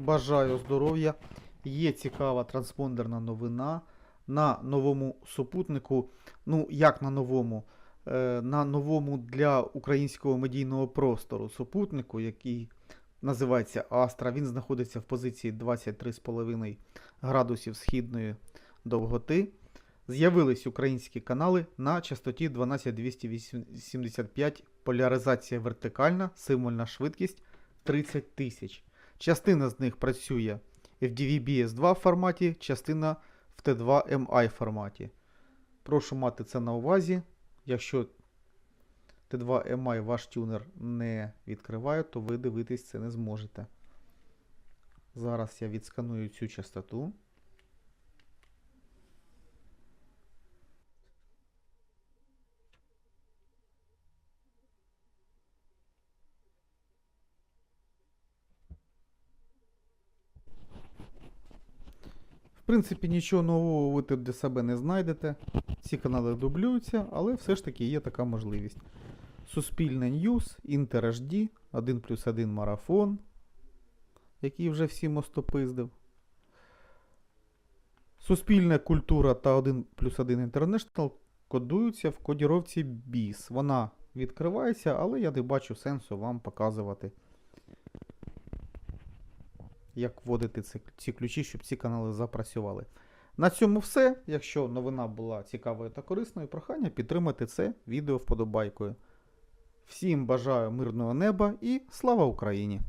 бажаю здоров'я. Є цікава транспондерна новина на новому супутнику. Ну, як на новому? Е, на новому для українського медійного простору супутнику, який називається Астра. Він знаходиться в позиції 23,5 градусів східної довготи. З'явились українські канали на частоті 12285, поляризація вертикальна, символьна швидкість 30 тисяч. Частина з них працює в DVB-S2 форматі, частина в T2MI форматі. Прошу мати це на увазі. Якщо T2MI ваш тюнер не відкриває, то ви дивитись це не зможете. Зараз я відсканую цю частоту. Принципі, нічого нового ви тут для себе не знайдете. Ці канали дублюються, але все ж таки є така можливість. Суспільне Ньюс, Інтер HD, 1 плюс 1 марафон, який вже всім остопиздив. Суспільна культура та 1 плюс 1 International кодуються в кодіровці BIS. Вона відкривається, але я не бачу сенсу вам показувати, як вводити ці, ключі, щоб ці канали запрацювали. На цьому все. Якщо новина була цікавою та корисною, прохання підтримати це відео вподобайкою. Всім бажаю мирного неба і слава Україні!